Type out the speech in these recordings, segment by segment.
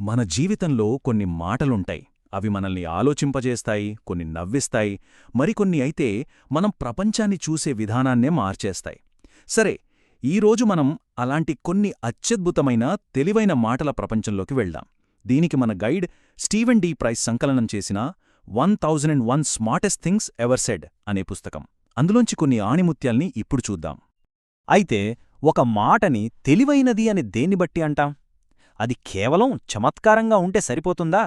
మన జీవితంలో కొన్ని మాటలుంటాయి. అవి మనల్ని ఆలోచింపజేస్తాయి కొన్ని నవ్విస్తాయి మరికొన్ని అయితే మనం ప్రపంచాన్ని చూసే విధానాన్నే మార్చేస్తాయి. సరే ఈరోజు మనం అలాంటి కొన్ని అత్యద్భుతమైన తెలివైన మాటల ప్రపంచంలోకి వెళ్దాం. దీనికి మన గైడ్ స్టీవెన్ డి. ప్రైస్ సంకలనం చేసిన one thousand and one smartest things ever said అనే పుస్తకం. అందులోంచి కొన్ని ఆణిముత్యాల్ని ఇప్పుడు చూద్దాం. అయితే ఒక మాటని తెలివైనది అని దేన్ని బట్టి అంటాం? అది కేవలం చమత్కారంగా ఉంటే సరిపోతుందా?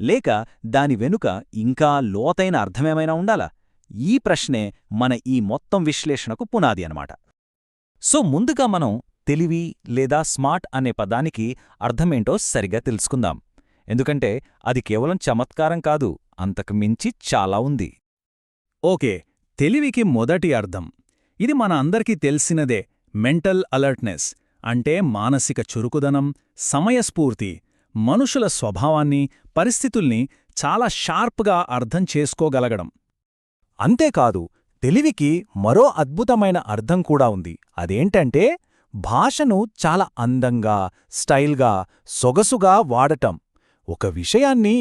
లేక దాని వెనుక ఇంకా లోతైన అర్థమేమైనా ఉండాలా? ఈ ప్రశ్నే మన ఈ మొత్తం విశ్లేషణకు పునాది అనమాట సో ముందుగా మనం తెలివి లేదా స్మార్ట్ అనే పదానికి అర్థమేంటో సరిగా తెలుసుకుందాం. ఎందుకంటే అది కేవలం చమత్కారం కాదు అంతకు మించి చాలా ఉంది. ఓకే తెలివికి మొదటి అర్థం. ఇది మన అందరికీ తెలిసినదే మెంటల్ అలర్ట్నెస్. అంటే మానసిక చురుకుదనం సమయస్ఫూర్తి మనుషుల స్వభావాన్ని పరిస్థితుల్ని చాలా షార్ప్గా అర్థం చేసుకోగలగడం. అంతేకాదు తెలివికి మరో అద్భుతమైన అర్థం కూడా ఉంది. అదేంటంటే భాషను చాలా అందంగా స్టైల్గా సొగసుగా వాడటం. ఒక విషయాన్ని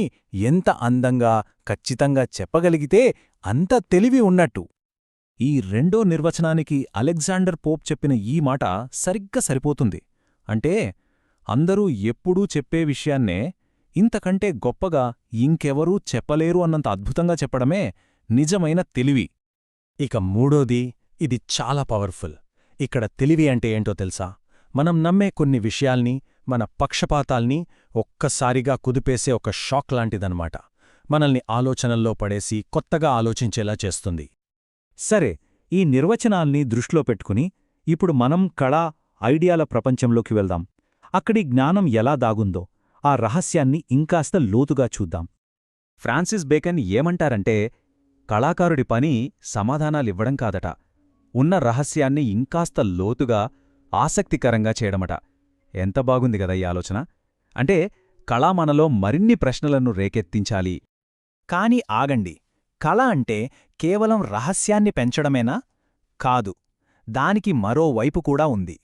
ఎంత అందంగా ఖచ్చితంగా చెప్పగలిగితే అంత తెలివి ఉన్నట్టు. ఈ రెండో నిర్వచనానికి అలెగ్జాండర్ పోప్ చెప్పిన ఈ మాట సరిగ్గా సరిపోతుంది. అంటే అందరూ ఎప్పుడూ చెప్పే విషయాన్నే ఇంతకంటే గొప్పగా ఇంకెవరూ చెప్పలేరు అన్నంత అద్భుతంగా చెప్పడమే నిజమైన తెలివి. ఇక మూడోది ఇది చాలా పవర్ఫుల్. ఇక్కడ తెలివి అంటే ఏంటో తెలుసా? మనం నమ్మే కొన్ని విషయాల్ని మన పక్షపాతాల్ని ఒక్కసారిగా కుదిపేసే ఒక షాక్ లాంటిదన్నమాట. మనల్ని ఆలోచనల్లో పడేసి కొత్తగా ఆలోచించేలా చేస్తుంది. సరే ఈ నిర్వచనాల్ని దృష్టిలో పెట్టుకుని ఇప్పుడు మనం కళా ఐడియాల ప్రపంచంలోకి వెళ్దాం. అక్కడి జ్ఞానం ఎలా దాగుందో ఆ రహస్యాన్ని ఇంకాస్త లోతుగా చూద్దాం. ఫ్రాన్సిస్ బేకన్ ఏమంటారంటే కళాకారుడి పని సమాధానాలివ్వడం కాదట. ఉన్న రహస్యాన్ని ఇంకాస్త లోతుగా ఆసక్తికరంగా చేయడమట. ఎంత బాగుంది కదా ఈ ఆలోచన. అంటే కళా మనలో మరిన్ని ప్రశ్నలను రేకెత్తించాలి. కాని ఆగండి. కళ అంటే కేవలం రహస్యాన్ని పెంచడమేనా? కాదు. దానికి మరో వైపు కూడా ఉంది.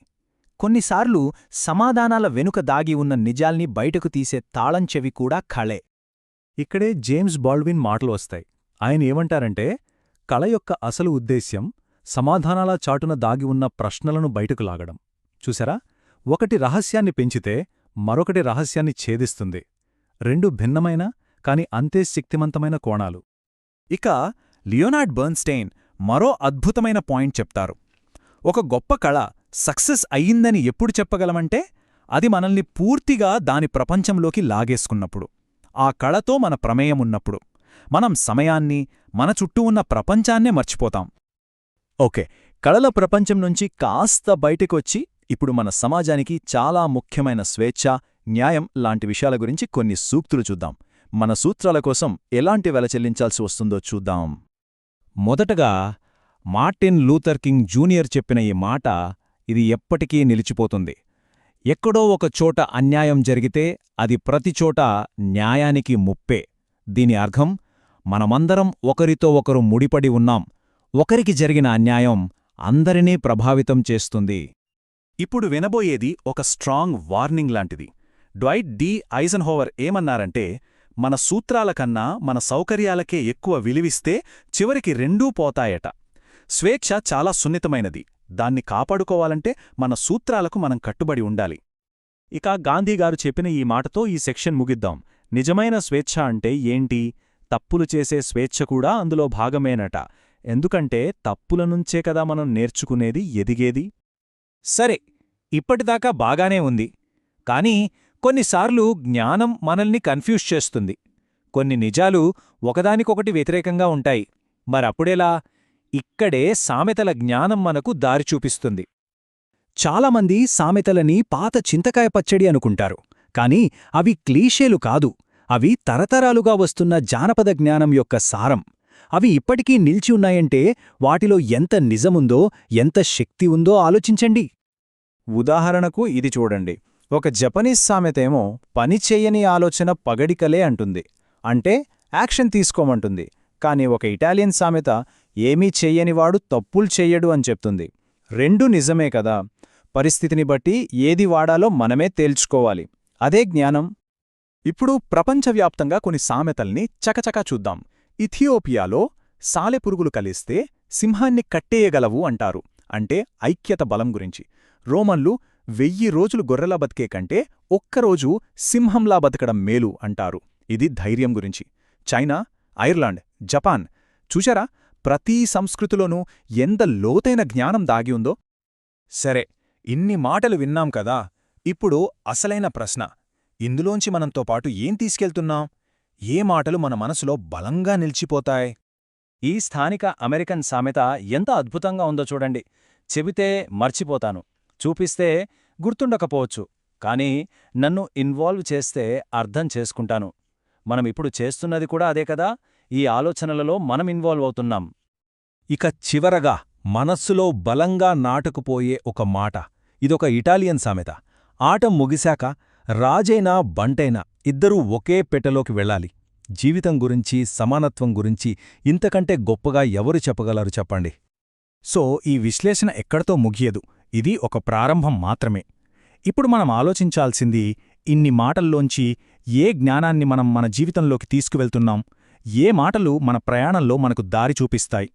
కొన్నిసార్లు సమాధానాల వెనుక దాగి ఉన్న నిజాల్ని బయటకు తీసే తాళంచెవి కూడా కళే. ఇక్కడే జేమ్స్ బాల్డ్విన్ మాటలు వస్తాయి. ఆయన ఏమంటారంటే కళ యొక్క అసలు ఉద్దేశ్యం సమాధానాల చాటున దాగి ఉన్న ప్రశ్నలను బయటకు లాగడం. చూసారా? ఒకటి రహస్యాన్ని పెంచితే మరొకటి రహస్యాన్ని ఛేదిస్తుంది. రెండు భిన్నమైన కాని అంతే శక్తిమంతమైన కోణాలు. ఇక లియోనార్డ్ బర్న్స్టెయిన్ మరో అద్భుతమైన పాయింట్ చెప్తారు. ఒక గొప్ప కళ సక్సెస్ అయ్యిందని ఎప్పుడు చెప్పగలమంటే అది మనల్ని పూర్తిగా దాని ప్రపంచంలోకి లాగేసుకున్నప్పుడు. ఆ కళతో మన ప్రమేయమున్నప్పుడు మనం సమయాన్ని మన చుట్టూ ఉన్న ప్రపంచాన్నే మర్చిపోతాం. ఓకే కళల ప్రపంచం నుంచి కాస్త బయటికొచ్చి ఇప్పుడు మన సమాజానికి చాలా ముఖ్యమైన స్వేచ్ఛ న్యాయం లాంటి విషయాల గురించి కొన్ని సూక్తులు చూద్దాం. మన సూత్రాల కోసం ఎలాంటి వెల చెల్లించాల్సి వస్తుందో చూద్దాం. మొదటగా మార్టిన్ లూథర్ కింగ్ జూనియర్ చెప్పిన ఈ మాట ఇది ఎప్పటికీ నిలిచిపోతుంది. ఎక్కడో ఒక చోట అన్యాయం జరిగితే అది ప్రతిచోట న్యాయానికి ముప్పే. దీని అర్థం మనమందరం ఒకరితో ఒకరు ముడిపడి ఉన్నాం. ఒకరికి జరిగిన అన్యాయం అందరినీ ప్రభావితం చేస్తుంది. ఇప్పుడు వినబోయేది ఒక స్ట్రాంగ్ వార్నింగ్ లాంటిది. డ్వైట్ డి ఐజన్హోవర్ ఏమన్నారంటే మన సూత్రాల కన్నా మన సౌకర్యాలకే ఎక్కువ విలువిస్తే చివరికి రెండూ పోతాయట. స్వేచ్ఛ చాలా సున్నితమైనది. దాన్ని కాపాడుకోవాలంటే మన సూత్రాలకు మనం కట్టుబడి ఉండాలి. ఇక గాంధీగారు చెప్పిన ఈ మాటతో ఈ సెక్షన్ ముగిద్దాం. నిజమైన స్వేచ్ఛ అంటే ఏంటి? తప్పులు చేసే స్వేచ్ఛ కూడా అందులో భాగమేనట. ఎందుకంటే తప్పుల నుంచే కదా మనం నేర్చుకునేది ఎదిగేది? సరే ఇప్పటిదాకా బాగానే ఉంది. కాని కొన్నిసార్లు జ్ఞానం మనల్ని కన్ఫ్యూజ్ చేస్తుంది. కొన్ని నిజాలు ఒకదానికొకటి వ్యతిరేకంగా ఉంటాయి. మరప్పుడేలా ఇక్కడే సామెతల జ్ఞానం మనకు దారి చూపిస్తుంది. చాలామంది సామెతలని పాత చింతకాయ పచ్చడి అనుకుంటారు. కాని అవి క్లీషేలు కాదు. అవి తరతరాలుగా వస్తున్న జానపద జ్ఞానం యొక్క సారం. అవి ఇప్పటికీ నిలిచి ఉన్నాయంటే వాటిలో ఎంత నిజముందో ఎంత శక్తి ఉందో ఆలోచించండి. ఉదాహరణకు ఇది చూడండి. ఒక జపనీస్ సామెతేమో పని చేయని ఆలోచన పగడికలే అంటుంది. అంటే యాక్షన్ తీసుకోమంటుంది. కాని ఒక ఇటాలియన్ సామెత ఏమీ చెయ్యనివాడు తప్పులు చెయ్యడు అని చెప్తుంది. రెండూ నిజమే కదా. పరిస్థితిని బట్టి ఏది వాడాలో మనమే తేల్చుకోవాలి. అదే జ్ఞానం. ఇప్పుడు ప్రపంచవ్యాప్తంగా కొన్ని సామెతల్ని చకచకా చూద్దాం. ఇథియోపియాలో సాలెపురుగులు కలిస్తే సింహాన్ని కట్టేయగలవు అంటారు. అంటే ఐక్యత బలం గురించి. రోమన్లు వెయ్యి రోజులు గొర్రెలా బతికే కంటే ఒక్కరోజు సింహంలా బతకడం మేలు అంటారు. ఇది ధైర్యం గురించి. చైనా ఐర్లాండ్ జపాన్ చూచారా ప్రతి సంస్కృతిలోనూ ఎంత లోతైన జ్ఞానం దాగి ఉందో? సరే ఇన్ని మాటలు విన్నాం కదా ఇప్పుడు అసలైన ప్రశ్న. ఇందులోంచి మనంతో పాటు ఏం తీసుకెళ్తున్నాం? ఏ మాటలు మన మనసులో బలంగా నిలిచిపోతాయి? ఈ స్థానిక అమెరికన్ సామెత ఎంత అద్భుతంగా ఉందో చూడండి. చెబితే మర్చిపోతాను. చూపిస్తే గుర్తుండకపోవచ్చు. కానీ నన్ను ఇన్వాల్వ్ చేస్తే అర్థం చేసుకుంటాను. మనం ఇప్పుడు చేస్తున్నది కూడా అదే కదా? ఈ ఆలోచనలలో మనం ఇన్వాల్వ్ అవుతున్నాం. ఇక చివరగా మనస్సులో బలంగా నాటుకుపోయే ఒక మాట. ఇదొక ఇటాలియన్ సామెత. ఆట ముగిశాక రాజైనా బంటైనా ఇద్దరూ ఒకే పెట్టెలోకి వెళ్ళాలి. జీవితం గురించి సమానత్వం గురించి ఇంతకంటే గొప్పగా ఎవరు చెప్పగలరు చెప్పండి? సో ఈ విశ్లేషణ ఎక్కడితో ముగియదు? ఇది ఒక ప్రారంభం మాత్రమే. ఇప్పుడు మనం ఆలోచించాల్సింది ఇన్ని మాటల్లోంచి ఏ జ్ఞానాన్ని మనం మన జీవితంలోకి తీసుకువెళ్తున్నాం ఏ మాటలు మన ప్రయాణంలో మనకు దారి చూపిస్తాయి.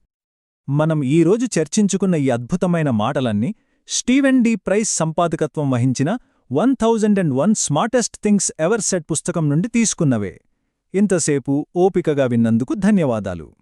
మనం ఈరోజు చర్చించుకున్న ఈ అద్భుతమైన మాటలన్నీ స్టీవెన్ డి ప్రైస్ సంపాదకత్వం వహించిన one thousand and one smartest things ever said పుస్తకం నుండి తీసుకున్నవే. ఇంతసేపు ఓపికగా విన్నందుకు ధన్యవాదాలు.